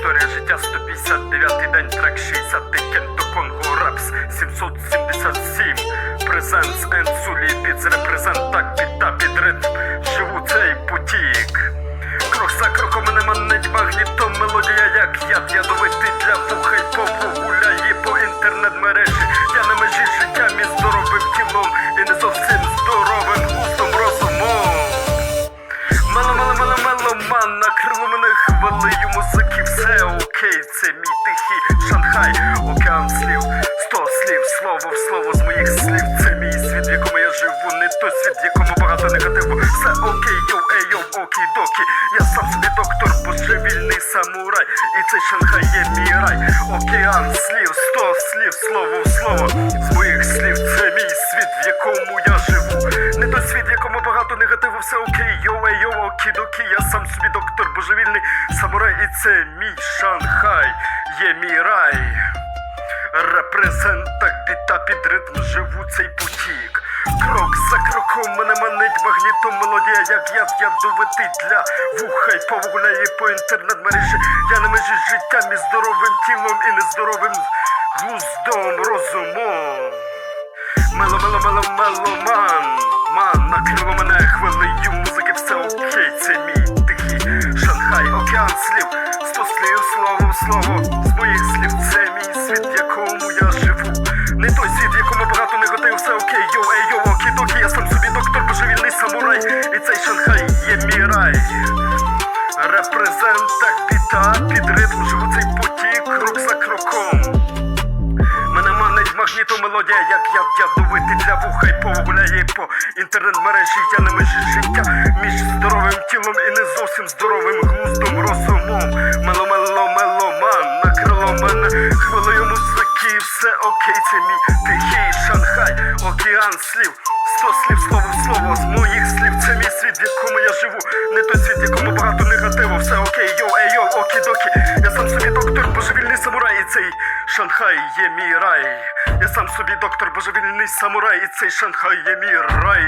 Історія життя 159 день, трек 60 Кенто Конго Рапс 777 Презенс Енсулі Біц репрезент так під та під ритм Живу цей потік. Крок за кроком мене манить магнітом Мелодія як яд ядовитий для вуха й погуляє Шанхай, океан слів, сто слів, слово в слово з моїх слів. Це мій світ, в якому я живу, не той світ, в якому багато негативу. Все окей, йоу, ей, йоу, окей, докі. Я сам собі доктор, божевільний самурай. І цей Шанхай є мій рай. Океан слів, сто слів, слово в слово. З моїх слів, ей, йоу, окей, докі. Я сам собі доктор, божевільний самурай. І це мій Шанхай, є мій рай. Репрезент так під ритм живу цей потік. Крок за кроком мене манить магнітом мелодія, як яд ядовитий для вуха й повгуляє по інтернет-мережі. Я на межі життя між здоровим тілом і нездоровим глуздом розумом. Мело, мело, мело, мело, ман, ман, це мій тихий Шанхай, океан слів, сто слів, слово з моїх слів, це мій світ, в якому я живу. Не той світ, в якому багато негативу, все окей, йоу, ей, йоу, окі, докі, я сам собі доктор, божевільний самурай, і цей Шанхай є мій рай. Репрезент так біта, під ритм живу цей потік, крок за кроком. Мене манить магнітом мелодія, як я ядовитий для вуха й погуляє по інтернет-мережі. Я на межі життя між здоровим тілом і не зовсім здоровим глуздом розумом. Мело, мело, меломан, накрило мене хвилею музики, все окей, це мій тихий Шанхай, океан слів. Сто слів, слово слово, з моїх слів це мій світ, в якому я живу. Не той світ, в якому багато негативу, все окей, йоу, ей, йоу, окі-докі. Я сам собі доктор, божевільний самурай, і цей Шанхай є мій рай. Я сам собі доктор, божевільний самурай, і цей Шанхай є мій рай.